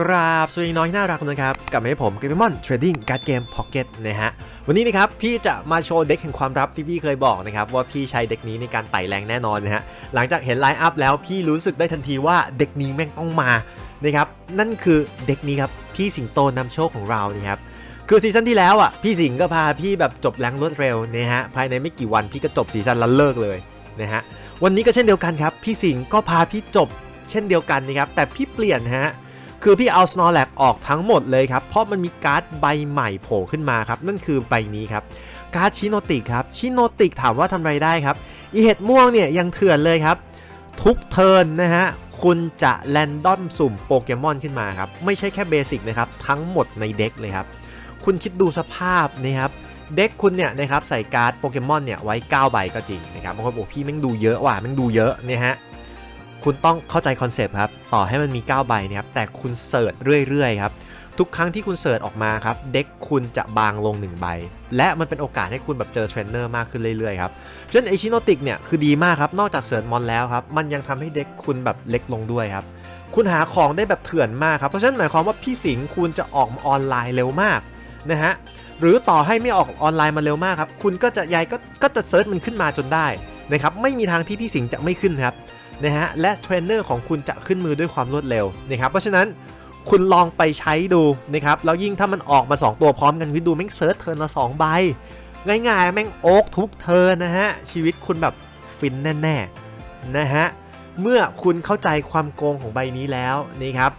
กราบสวัสดีน้อยน่ารักนะครับ กลับมาให้ผมเกมมอนเทรดดิ้งการ์ดเกมพ็อกเก็ตนะฮะ วันนี้นะครับ พี่จะมาโชว์เด็กแห่งความลับที่พี่เคยบอกนะครับ ว่าพี่ใช้เด็กนี้ในการไต่แรงแน่นอนนะฮะ หลังจากเห็นไลน์อัพแล้วพี่รู้สึกได้ทันทีว่าเด็กนี้แม่งต้องมานะครับ นั่นคือเด็กนี้ครับ พี่สิงโตนำโชคของเรานะครับคือซีซั่นที่แล้วอะพี่สิงก็พาพี่แบบจบแรงรวดเร็วนะฮะภายในไม่กี่วันพี่ก็จบซีซั่นแล้วเลิกเลยนะฮะวันนี้ก็เช่นเดียวกันครับพี่สิงก็พาพี่จบเช่นเดียวกันนะครับแต่พี่เปลี่ยนฮะ คือพี่เอา Snorlax ออกทั้งหมดเลยครับ เพราะมันมีการ์ดใบใหม่โผล่ขึ้นมาครับ นั่นคือใบนี้ครับ การ์ดชิโนติกครับ ชิโนติกถามว่าทำไรได้ครับ อีเห็ดม่วงเนี่ยยังเถื่อนเลยครับ ทุกเทิร์นนะฮะ คุณจะแรนดอมสุ่มโปเกมอนขึ้นมาครับ ไม่ใช่แค่เบสิกนะครับ ทั้งหมดในเด็กเลยครับ คุณคิดดูสภาพนะครับเด็กคุณเนี่ยนะครับใส่การ์ดโปเกมอนเนี่ยไว้ 9 ใบก็จริงนะครับบางคนบอกพี่แม่งดูเยอะว่ะแม่งดูเยอะเนี่ยฮะ คุณต้องเข้าใจคอนเซปต์ครับ ต่อให้มันมี 9 ใบนะครับ แต่คุณเสิร์ชเรื่อยๆครับ ทุกครั้งที่คุณเสิร์ชออกมาครับ เด็กคุณจะบางลง 1 ใบ และมันเป็นโอกาสให้คุณแบบเจอเทรนเนอร์มากขึ้นเรื่อยๆครับฉะนั้นไอชิโนติกเนี่ยคือดีมากครับ นอกจากเสิร์ชมอนแล้วครับ มันยังทำให้เด็กคุณแบบเล็กลงด้วยครับ คุณหาของได้แบบเถื่อนมากครับ เพราะฉะนั้นหมายความว่าพี่สิงห์คุณจะออกออนไลน์เร็วมากนะฮะ หรือต่อให้ไม่ออกออนไลน์มาเร็วมากครับ คุณก็จะยายก็ก็จะเซิร์ชมันขึ้นมาจนได้นะครับ ไม่มีทางที่พี่สิงห์จะไม่ขึ้นครับ นะฮะและเทรนเนอร์ของคุณจะขึ้นมือด้วยความรวดเร็วนะครับเพราะฉะนั้นคุณลองไปใช้ดูนะครับแล้วยิ่งถ้ามันออกมา 2 ตัวพร้อมกันวิดูแม่งเซิร์ชเทิร์นละ2ใบง่ายๆแม่งโอ๊กทุกเทิร์นนะฮะชีวิตคุณแบบฟินแน่ๆนะฮะเมื่อคุณเข้าใจความโกงของใบนี้แล้วนี่ครับ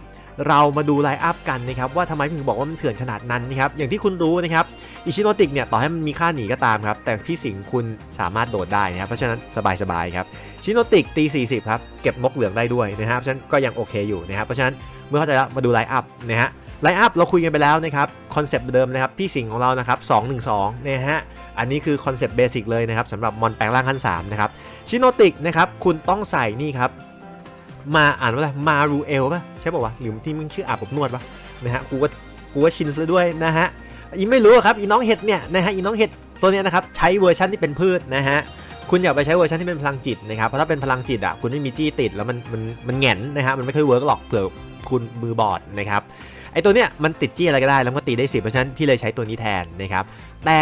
เรามาดูไลน์อัพกันนะครับว่าทำไมถึงบอกว่ามันเถื่อนขนาดนั้นนะครับอย่างที่คุณรู้นะครับอิชิโนติกเนี่ยต่อให้มันมีค่าหนีก็ตามครับแต่พี่สิงคุณสามารถโดดได้นะครับเพราะฉะนั้นสบายๆครับชิโนติกตี 40 ครับ เก็บนกเหลืองได้ด้วยนะครับเพราะฉะนั้นก็ยังโอเคอยู่นะครับเพราะฉะนั้นเมื่อเข้าใจแล้วมาดูไลน์อัพนะฮะไลน์อัพเราคุยกันไปแล้วนะครับคอนเซปต์เดิมนะครับพี่สิงของเรานะครับ212นะฮะอันนี้คือคอนเซปต์เบสิกเลยนะครับสำหรับมอนแปลงร่างขั้น3นะครับชิโนติกนะครับคุณต้องใส่นี่ครับ มาอ่านว่าอะไรมารูเอลป่ะใช่ป่าววะหรือที่มึงชื่ออาบอบนวดป่ะนะฮะกูก็กูก็ชินซะด้วยนะฮะอีไม่รู้ครับอีน้องเห็ดเนี่ยนะฮะอีน้องเห็ดตัวเนี้ยนะครับใช้เวอร์ชันที่เป็นพืชนะฮะคุณอย่าไปใช้เวอร์ชันที่เป็นพลังจิตนะครับเพราะถ้าเป็นพลังจิตอะคุณไม่มีจี้ติดแล้วมันมันมันแหงนนะฮะมันไม่ค่อยเวิร์กหรอกเผื่อคุณมือบอดนะครับไอตัวเนี้ยมันติดจี้อะไรก็ได้แล้วก็ตีได้สิเพราะฉะนั้นพี่เลยใช้ตัวนี้แทนนะครับแต่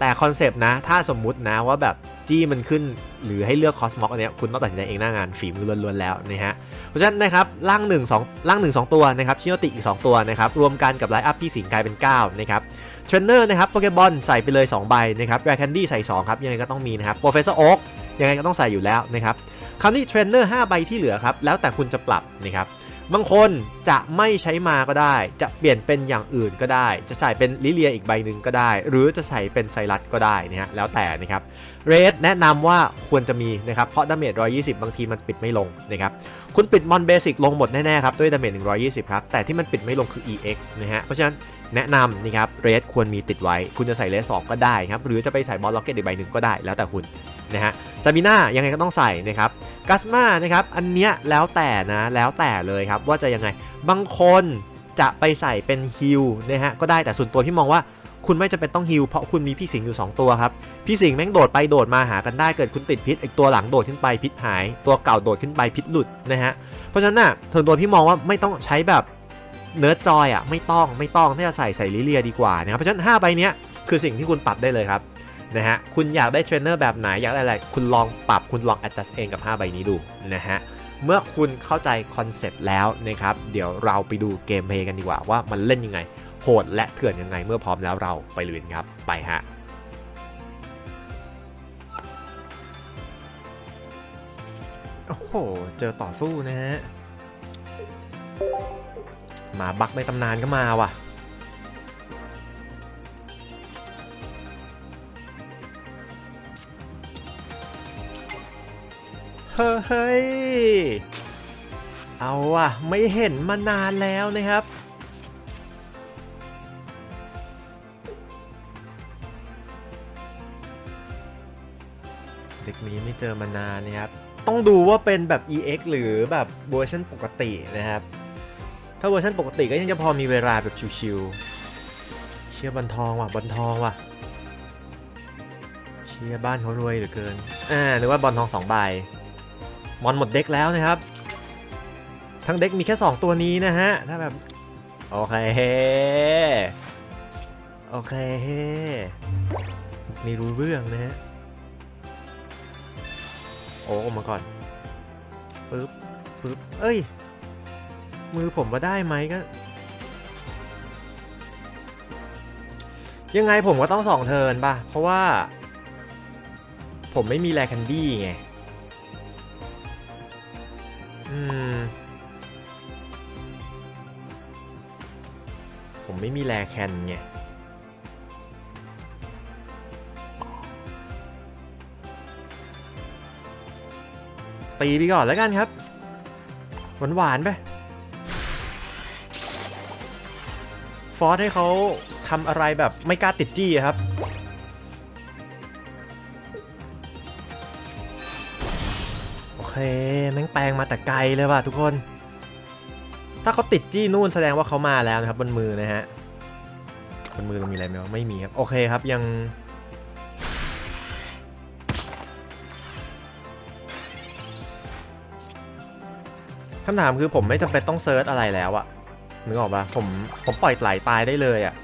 แต่คอนเซปต์นะ ถ้าสมมุตินะว่าแบบจี้มันขึ้นหรือให้เลือกคอสมอกอันนี้คุณต้องตัดสินใจเองหน้างานฝีมือล้วนๆแล้วนะฮะ เพราะฉะนั้นนะครับร่าง1 2ร่าง1 2 ตัวนะครับชิโนติอีก 2 ตัวนะครับรวมกันกับไลฟ์อัพพี่สิงกลายเป็น 9 นะครับเทรนเนอร์นะครับโปเกบอลใส่ไปเลย 2 ใบนะครับแรคแคนดี้ใส่ 2 ครับยังไงก็ต้องมีนะครับโปรเฟสเซอร์โอ๊กยังไงก็ต้องใส่อยู่แล้วนะครับคราวนี้เทรนเนอร์5ใบที่เหลือครับแล้วแต่คุณจะปรับนะครับ บางคนจะไม่ใช้มาก็ได้ จะเปลี่ยนเป็นอย่างอื่นก็ได้ จะใส่เป็นลิเลียอีกใบหนึ่งก็ได้ หรือจะใส่เป็นไซรัสก็ได้นะฮะแล้วแต่นะครับเรดแนะนำว่าควรจะมีนะครับ เพราะดาเมจ120 บางทีมันปิดไม่ลงนะครับคุณปิดมอนเบสิกลงหมดแน่ๆครับด้วยดาเมจ120 ครับ แต่ที่มันปิดไม่ลงคือ EX นะฮะเพราะฉะนั้นแนะนำนี่ครับเรสควรมีติดไว้ คุณจะใส่เรสสองก็ได้ครับหรือจะไปใส่บอลล็อกเก็ตอีกใบหนึ่งก็ได้แล้วแต่คุณ นะฮะซาบิน่ายังไงก็ต้องใส่นะครับกัสมานะครับอันเนี้ยแล้วแต่นะแล้วแต่เลยครับว่าจะยังไงบางคนจะไปใส่เป็นฮิลนะฮะก็ได้แต่ส่วนตัวพี่มองว่าคุณไม่จำเป็นต้องฮิลเพราะคุณมีพี่สิงห์อยู่ 2 ตัวครับ พี่สิงห์แม่งโดดไปโดดมาหากันได้เกิดคุณติดพิษอีกตัวหลังโดดขึ้นไปพิษหาย ตัวเก่าโดดขึ้นไปพิษหลุดนะฮะเพราะฉะนั้นน่ะถึงตัวพี่มองว่าไม่ต้องใช้แบบเนิร์ดจอยอะไม่ต้องไม่ต้องถ้าจะใส่ใส่ลิเลียดีกว่านะครับเพราะฉะนั้น5ใบเนี้ยคือสิ่งที่คุณปรับได้เลยครับ นะฮะคุณอยากได้เทรนเนอร์แบบไหนอยากได้อะไร คุณลองปรับคุณลองแอดจัสเองกับ 5 ใบนี้ดูนะฮะเมื่อคุณเข้าใจคอนเซปต์แล้วนะครับเดี๋ยวเราไปดูเกมเพลย์กันดีกว่าว่ามันเล่นยังไงโหดและเถื่อนยังไงเมื่อพร้อมแล้วเราไปลุยนครับไปฮะโอ้โห เจอต่อสู้นะฮะมาบักในตำนานก็มาว่ะ เฮ้ย เอาว่ะไม่เห็นมานานแล้วนะครับ เด็กนี้ไม่เจอมานานนะครับ ต้องดูว่าเป็นแบบ EX หรือแบบเวอร์ชันปกตินะครับ ถ้าเวอร์ชันปกติก็ยังจะพอมีเวลาแบบชิวๆเชียร์บันทองว่ะบันทองว่ะเชียร์บ้านเขารวยเหลือเกิน อ่าหรือว่าบอลทองสองใบ มอนหมดเด็กแล้วนะครับ ทั้งเด็กมีแค่ 2 ตัวนี้นะฮะ ถ้าแบบ โอเค โอเคนี่รู้เรื่องนะฮะ โอ้ออกมาก่อนปึ๊บปึ๊บเอ้ย มือผมว่าได้ไหมก็ ยังไงผมก็ต้องสองเทินป่ะ เพราะว่า ผมไม่มีแรแคนดี้ไง อืม ผมไม่มีแรแคนไงตีไปก่อนแล้วกันครับ หวานหวานๆไปฟอสให้เขาทำอะไรแบบไม่กล้าติดจี้ครับ แม่งแปลงมาแต่ไกลเลยว่ะทุกคน ถ้าเขาติดจี้นู่นแสดงว่าเขามาแล้วนะครับบนมือนะฮะบนมือเรามีอะไรไหมวะไม่มีครับ โอเคครับยังคำถามคือผมไม่จำเป็นต้องเซิร์ชอะไรแล้วอะนึกออกปะผมผมปล่อยไหลตายได้เลยอะ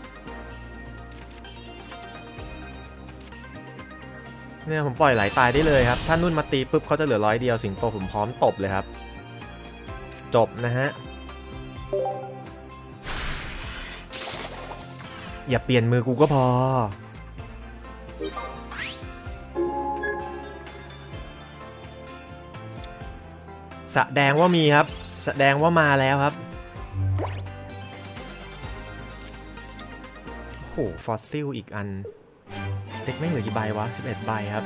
เนี่ยผมปล่อยไหลาตายได้เลยครับ ถ้านุ่นมาตีปุ๊บเขาจะเหลือร้อยเดียวสิงโตผมพร้อมตบเลยครับ จบนะฮะ อย่าเปลี่ยนมือกูก็พอ แสดงว่ามีครับ แสดงว่ามาแล้วครับโอ้โหฟอสซิลอีกอัน เด็กไม่เหลือกี่ใบวะ 11 ใบครับ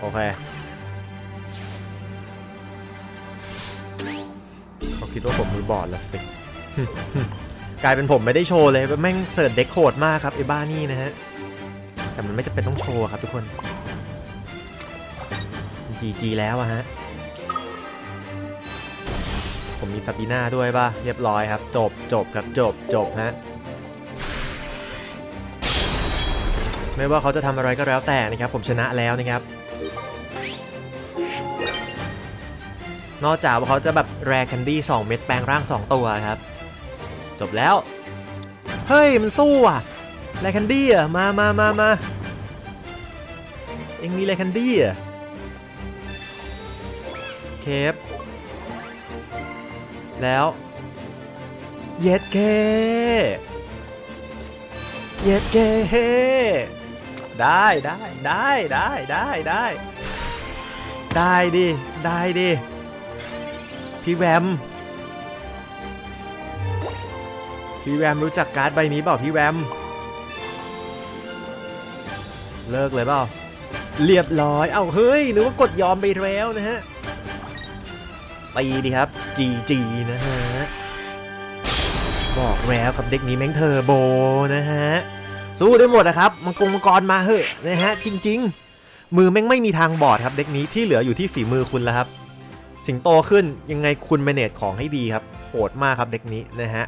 โอเค เขาคิดว่าผมมือบอดละสิ กลายเป็นผมไม่ได้โชว์เลย แม่งเสิร์ชเด็กโหดมากครับไอ้บ้านี่นะฮะ แต่มันไม่จำเป็นต้องโชว์ครับทุกคน GG แล้วอะฮะ ผมมีซาบีน่าด้วยป่ะ เรียบร้อยครับ จบจบครับจบจบฮะไม่ว่าเขาจะทำอะไรก็แล้วแต่นะครับ ผมชนะแล้วนะครับ นอกจากว่าเขาจะแบบแรแคนดี้2เม็ดแปลงร่าง 2 ตัวครับ จบแล้ว เฮ้ย มันสู้อะแรแคนดี้อะมามามามาเอ็งมีแรแคนดี้อะเคฟ แล้วเย็ดเคเย็ดเคได้ได้ได้ได้ได้ได้ได้ดิได้ดิพี่แวมพี่แวมรู้จักการ์ดใบนี้เปล่าพี่แวม เลิกเลยเปล่าเรียบร้อย เอ้าเฮ้ยนึกว่ากดยอมไปแล้วนะฮะตีดีครับ GG นะฮะ บอกแล้วกับเด็กนี้แม่งเทอร์โบนะฮะ สู้ได้หมดนะครับ มังกรมังกรมาเหอะนะฮะ จริง ๆ มือแม่งไม่มีทางบอดครับเด็กนี้ที่เหลืออยู่ที่ฝีมือคุณแล้วครับ สิงโตขึ้นยังไงคุณแมเนจของให้ดีครับโหดมากครับเด็กนี้นะฮะ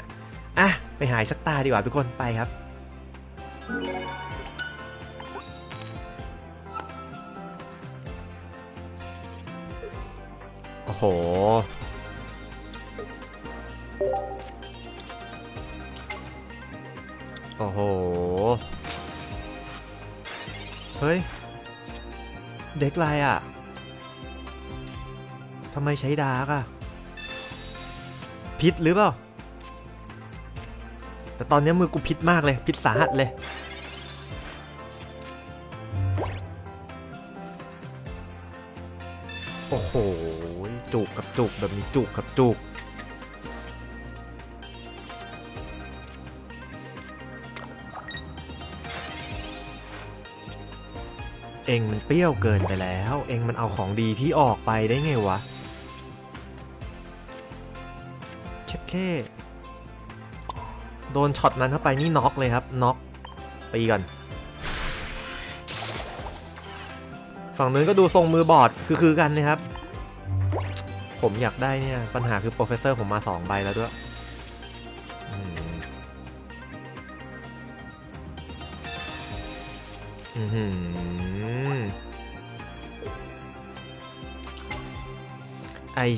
อะไปหายสักตาดีกว่าทุกคนไปครับโอ้โห อ้โห เฮ้ย เด็กไรอะทำไมใช้ดาร์กอะพิษหรือเปล่า แต่ตอนนี้มือกูพิษมากเลย พิษสาหัสเลย โอ้โห จุกกับจุกแบบนี้จุกกับจุก เองมันเปรี้ยวเกินไปแล้ว เองมันเอาของดีพี่ออกไปได้ไงวะเช็ดแค่โดนช็อตนั้นเข้าไปนี่น็อกเลยครับน็อกตีก่อนฝั่งนู้นก็ดูทรงมือบอดคือคือกันนะครับ ผมอยากได้เนี่ย ปัญหาคือโปรเฟสเซอร์ผมมาสองใบแล้วด้วยอืม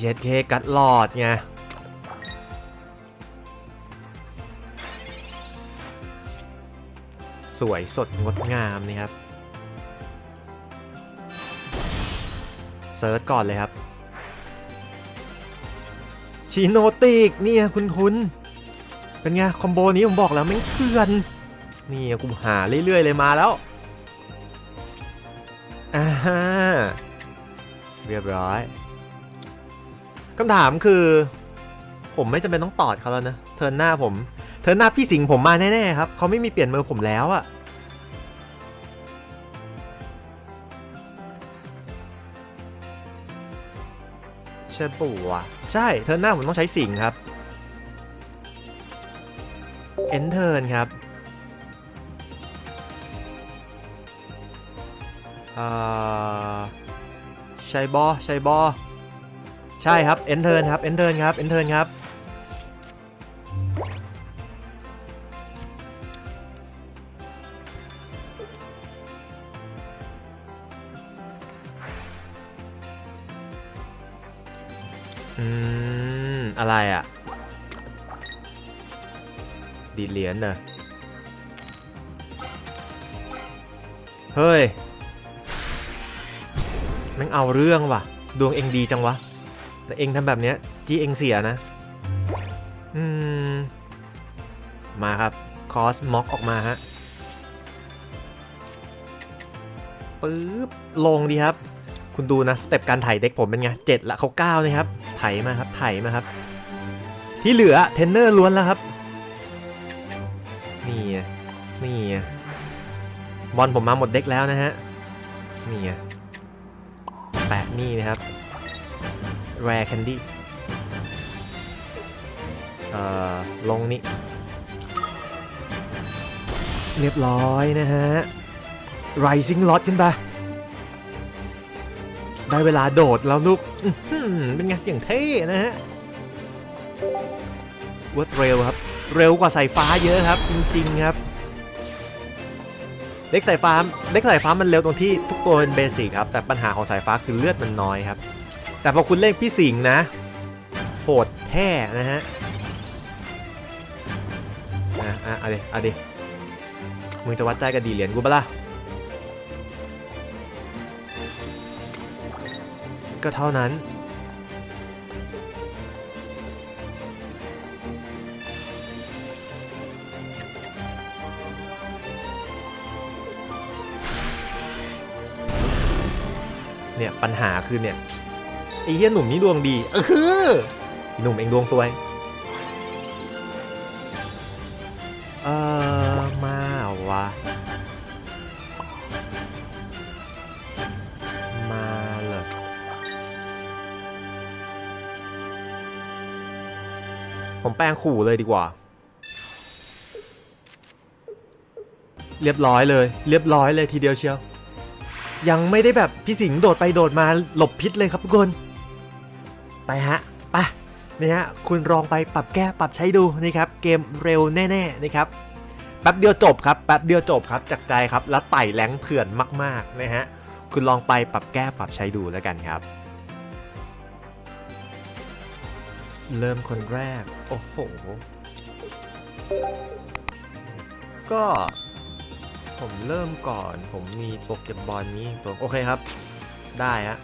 เช็ดเคกัดหลอดไงสวยสดงดงามนี่ครับเซิร์ชก่อนเลยครับชิโนติกเนี่ยคุณคุณเป็นไงคอมโบนี้ผมบอกแล้วไม่งเถื่อนนี่กูหาเรื่อยๆเลยมาแล้วอ่าเรียบร้อย คำถามคือ ผมไม่จำเป็นต้องตอดเขาแล้วนะเทิร์นหน้าผม เทิร์นหน้าพี่สิงห์ผมมาแน่ๆครับเขาไม่มีเปลี่ยนมือผมแล้วอะใช่ปู่วะใช่เทิร์นหน้าผมต้องใช้สิงห์ครับเอนเทิร์นครับอ่าใช่บอใช่บอ ใช่ครับเอนเทิร์นครับเอนเทิร์นครับเอนเทิร์นครับอืม อะไรอะ ดีเหรียญเนอะเฮ้ยแม่งเอาเรื่องว่ะ ดวงเองดีจังวะ แต่เองทำแบบเนี้ยจีเองเสียนะ อืม มาครับ คอสม็อกออกมาฮะปึ๊บ ลงดีครับ คุณดูนะสเต็ปการไถ่เด็กผมเป็นไงเจ็ดละเขาเก้านะครับ ไถมาครับ ไถมาครับ ที่เหลือเทนเนอร์ล้วนแล้วครับ นี่นี่บอลผมมาหมดเด็กแล้วนะฮะ นี่แปะนี่นะครับ แรร์แคนดี้เอ่อลงนี่เรียบร้อยนะฮะ Rising Lot ขึ้นไปได้เวลาโดดแล้วลูกเป็นไงอย่างเท่นะฮะรวดเร็วครับ เร็วกว่าสายฟ้าเยอะครับ จริง ๆ ครับ เล็กสายฟ้าเล็กสายฟ้ามันเร็วตรงที่ทุกตัวเป็นเบสิกครับ แต่ปัญหาของสายฟ้าคือเลือดมันน้อยครับ แต่พอคุณเล่นพี่สิงห์นะโหดแท้นะฮะอะอะเอาดิเอาดิมึงจะวัดใจกับดีเหรียญกูปะล่ะก็เท่านั้นเนี่ยปัญหาคือเนี่ย ไอ้เฮียหนุ่มนี่ดวงดีเออหนุ่มเองดวงสวยเออมาวะมาเหรอผมแปลงขู่เลยดีกว่า เรียบร้อยเลย เรียบร้อยเลยทีเดียวเชียว ยังไม่ได้แบบพี่สิงห์โดดไปโดดมาหลบพิษเลยครับทุกคน ไปฮะไปนี่ฮะคุณลองไปปรับแก้ปรับใช้ดูนะครับเกมเร็วแน่ๆนะครับแป๊บเดียวจบครับแป๊บเดียวจบครับจากใจครับแล้วไต่แรงเผื่อนมากๆนะฮะคุณลองไปปรับแก้ปรับใช้ดูแล้วกันครับ เริ่มคนแรกโอ้โหก็ ผมเริ่มก่อน ผมมีโปเกมบอลนี้ตัวโอเคครับ ได้ฮะ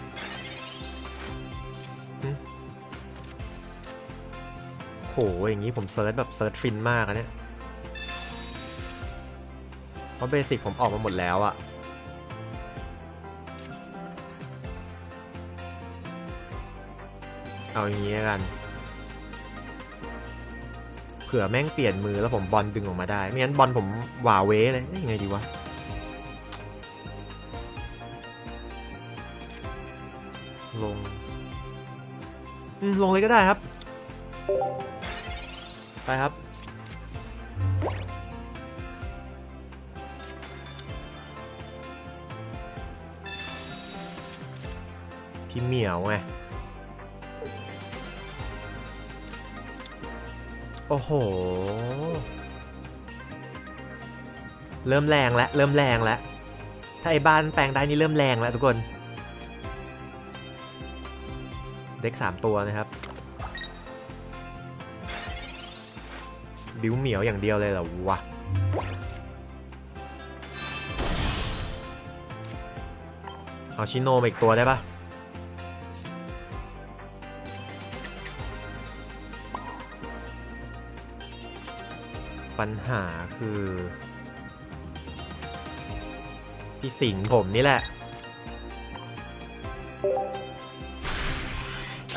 อย่างนี้ผมเซิร์ชแบบเซิร์ชฟินมากอะเนี่ยเพราะเบสิกผมออกมาหมดแล้วอะเอาอย่างนี้กัน เผื่อแม่งเปลี่ยนมือแล้วผมบอลดึงออกมาได้ ไม่งั้นบอลผมหว่าเว้เลยเอ้ยยังไงดีวะ ลง ลงเลยก็ได้ครับ ไปครับพี่เหมียวไง โอ้โห เริ่มแรงแล้ว เริ่มแรงแล้ว ถ้าไอ้บ้านแปลงได้นี่เริ่มแรงแล้วทุกคน เด็กสามตัวนะครับ บิวเหมียวอย่างเดียวเลยเหรอวะเอาชิโนมาอีกตัวได้ปะปัญหาคือ พี่สิงผมนี่แหละ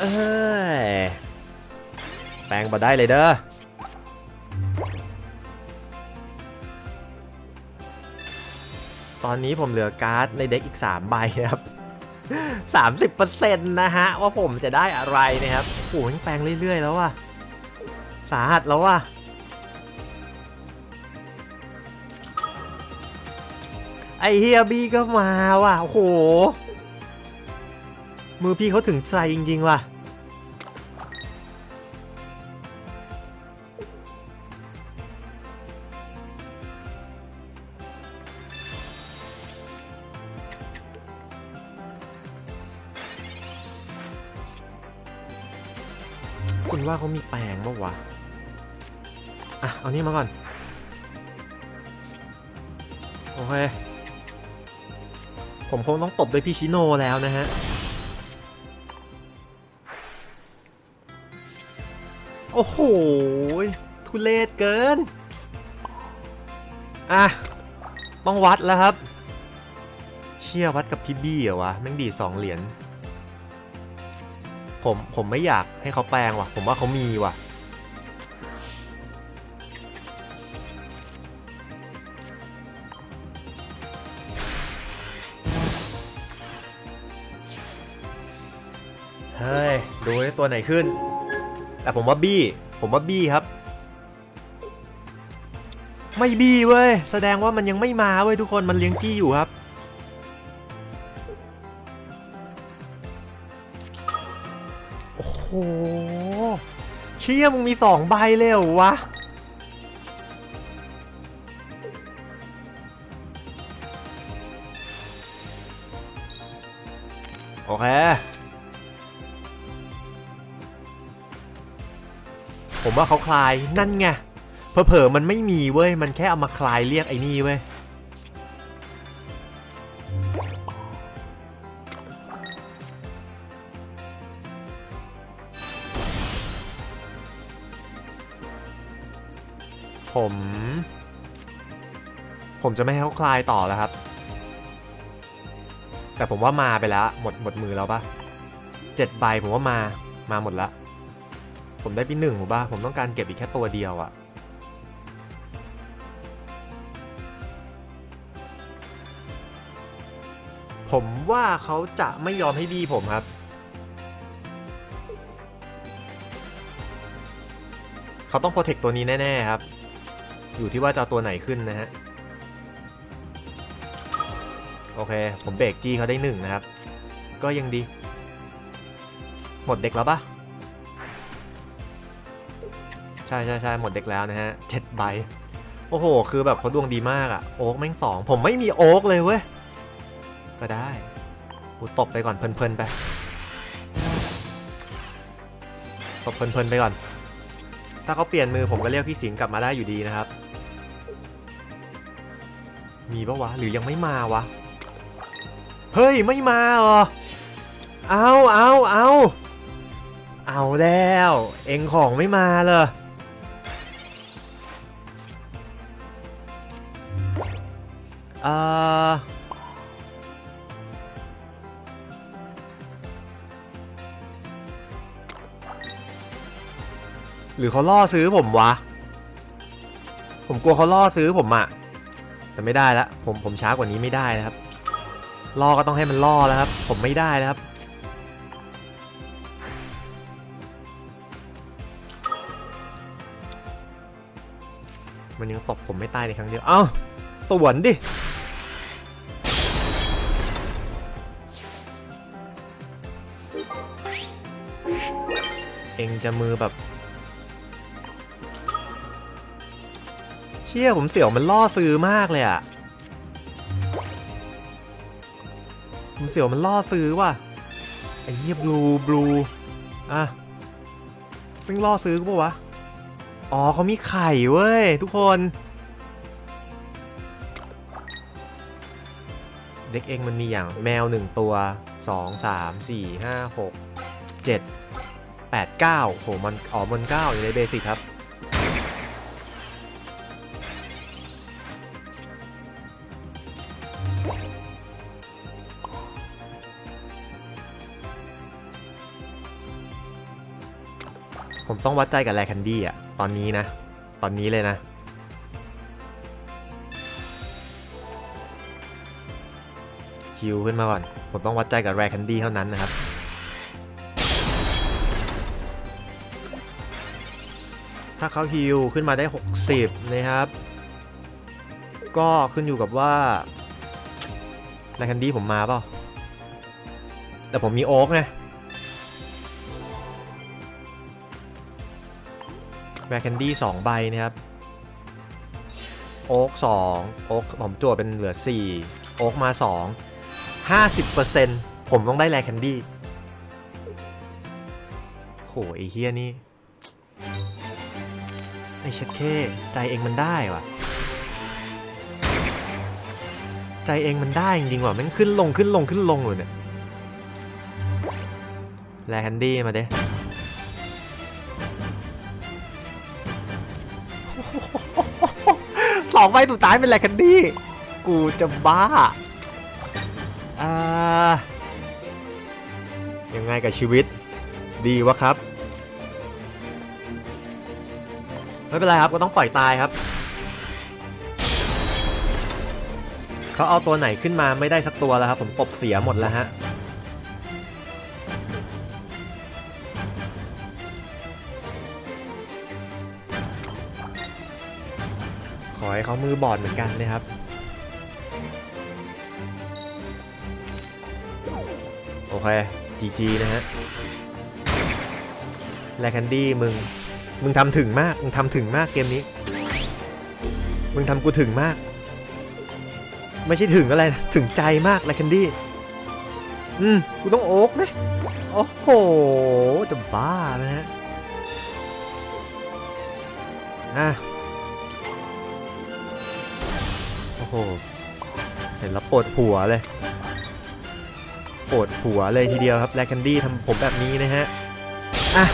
เอ้ยแปลงมาได้เลยเด้อ ตอนนี้ผมเหลือการ์ดในเด็กอีก 3 ใบครับ30%นะฮะ ว่าผมจะได้อะไรนะครับโอ้โหมันแปลงเรื่อย ๆ แล้วว่ะสาหัสแล้วว่ะไอเฮียบีก็มาว่ะโอ้โห มือพี่เขาถึงใจจริง ๆ ว่ะ ว่าเขามีแปลงปะวะ อะ เอานี่มาก่อน โอเค ผมคงต้องตบด้วยพี่ชิโนแล้วนะฮะ โอ้โห ทุเลศเกิน อะ ต้องวัดแล้วครับ เชี่ยวัดกับพี่บี้เหรอวะ แม่งดีสองเหรียญ ผมผมไม่อยากให้เขาแปลงว่ะ ผมว่าเขามีว่ะ เฮ้ย ดูให้ตัวไหนขึ้น แต่ผมว่าบี้ ผมว่าบี้ครับ ไม่บี้เว้ย แสดงว่ามันยังไม่มาเว้ยทุกคนมันเลี้ยงจี้อยู่ครับ เชี่ยมึงมีสองใบเลยเหรอวะ โอเค ผมว่าเขาคลายนั่นไงเผลอๆมันไม่มีเว้ย มันแค่เอามาคลายเรียกไอ้นี่เว้ย ผมผมจะไม่ให้เขาคลายต่อแล้วครับ แต่ผมว่ามาไปแล้ว หมดหมดมือแล้วปะเจ็ดใบผมว่ามามาหมดละผมได้ปีหนึ่งผมป่ะผมต้องการเก็บอีกแค่ตัวเดียวอะผมว่าเขาจะไม่ยอมให้บี้ผมครับ เขาต้องโปรเทคตัวนี้แน่ ๆ ครับ อยู่ที่ว่าจะตัวไหนขึ้นนะฮะ โอเค ผมเบรกจี้เขาได้หนึ่งนะครับ ก็ยังดี หมดเด็กแล้วปะใช่ใช่ใช่หมดเด็กแล้วนะฮะเจ็ดใบ โอ้โห คือแบบเขาดวงดีมากอะโอ๊กแม่งสอง ผมไม่มีโอ๊กเลยเว้ย ก็ได้กูตบไปก่อนเพลินๆไปตบเพลินๆไปก่อน ถ้าเขาเปลี่ยนมือผมก็เรียกพี่สิงห์กลับมาได้อยู่ดีนะครับ มีปะวะ หรือยังไม่มาวะ เฮ้ย ไม่มาเหรอ เอาเอาเอาเอาแล้ว เอ็งของไม่มาเลยเออหรือเขาล่อซื้อผมวะ ผมกลัวเขาล่อซื้อผมอะ แต่ไม่ได้ล้วผมผมช้ากว่านี้ไม่ได้นะครับล่อก็ต้องให้มันล่อแล้วครับ ผมไม่ได้แล้วครับ มันยังตบผมไม่ตายในครั้งเดียว เอ้า สวนดิ เองจะมือแบบ ชี่ยผมเสี่ยวมันล่อซื้อมากเลยอะผมเสี่ยวมันล่อซื้อว่ะไอ้เหี้ยบลูบลูอะเพิ่งล่อซื้อกูปะวะ อ๋อเขามีไข่เว้ย ทุกคน เด็กเองมันมีอย่างแมวหนึ่งตัว2 3 4 5 6 7 8 9โหมันอ๋อมัน9อยู่ในเบสิกครับ ผมต้องวัดใจกับแรคันดี้อะ ตอนนี้นะ ตอนนี้เลยนะ ฮิวขึ้นมาก่อน ผมต้องวัดใจกับแรคันดี้เท่านั้นนะครับ ถ้าเขาฮิวขึ้นมาได้ 60 นะครับ ก็ขึ้นอยู่กับว่าแรคันดี้ผมมาเปล่าแต่ผมมีโอ๊กไง แมคแคนดี้สองใบนะครับ โอ๊กสองโอ๊กผมจั่วเป็นเหลือ 4 โอ๊กมา 2 50%ผมต้องได้แรแคนดี้โหไอเฮียนี่ ไอเช็ดเคใจเองมันได้ว่ะ ใจเองมันได้จริงว่ะมันขึ้นลงขึ้นลงขึ้นลงเลยเนี่ยแรแคนดี้มาเด้ องใบสุดท้ายเป็นแรคันดี้กูจะบ้าอ่ายังไงกับชีวิต ดีวะครับ ไม่เป็นไรครับก็ต้องปล่อยตายครับ เขาเอาตัวไหนขึ้นมาไม่ได้สักตัวแล้วครับ ผมปบเสียหมดแล้วฮะ อให้เขามือบอดเหมือนกันนะครับโอเค GG นะฮะแลคันดี้มึง มึงทำถึงมาก มึงทำถึงมากเกมนี้ มึงทำกูถึงมาก ไม่ใช่ถึงอะไรนะถึงใจมากแลคันดี้ อืม กูต้องโอ๊กไหมโอ้โห จะบ้านะฮะ อะ หเห็นแล้วปวดหัวเลยปวดหัวเลยทีเดียวครับแลคันดี้ทำผมแบบนี้นะฮะอะ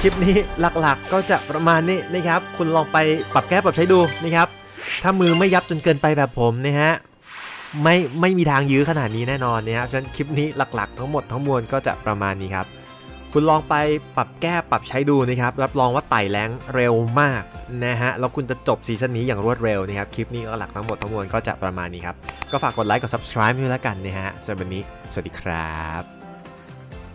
คลิปนี้หลักๆก็จะประมาณนี้นะครับ คุณลองไปปรับแก้ปรับใช้ดูนะครับ ถ้ามือไม่ยับจนเกินไปแบบผมนะฮะไม่ไม่มีทางยื้อขนาดนี้แน่นอนนะครับฉะนั้นคลิปนี้หลักๆ ทั้งหมดทั้งมวลก็จะประมาณนี้ครับ คุณลองไปปรับแก้ปรับใช้ดูนะครับ รับรองว่าไต่แรงเร็วมากนะฮะ แล้วคุณจะจบซีซั่นนี้อย่างรวดเร็วนะครับ คลิปนี้ก็หลักทั้งหมดทั้งมวลก็จะประมาณนี้ครับ ก็ฝากกดไลค์กด subscribe ด้วยแล้วกันนะฮะสำหรับวันนี้ สวัสดีครับ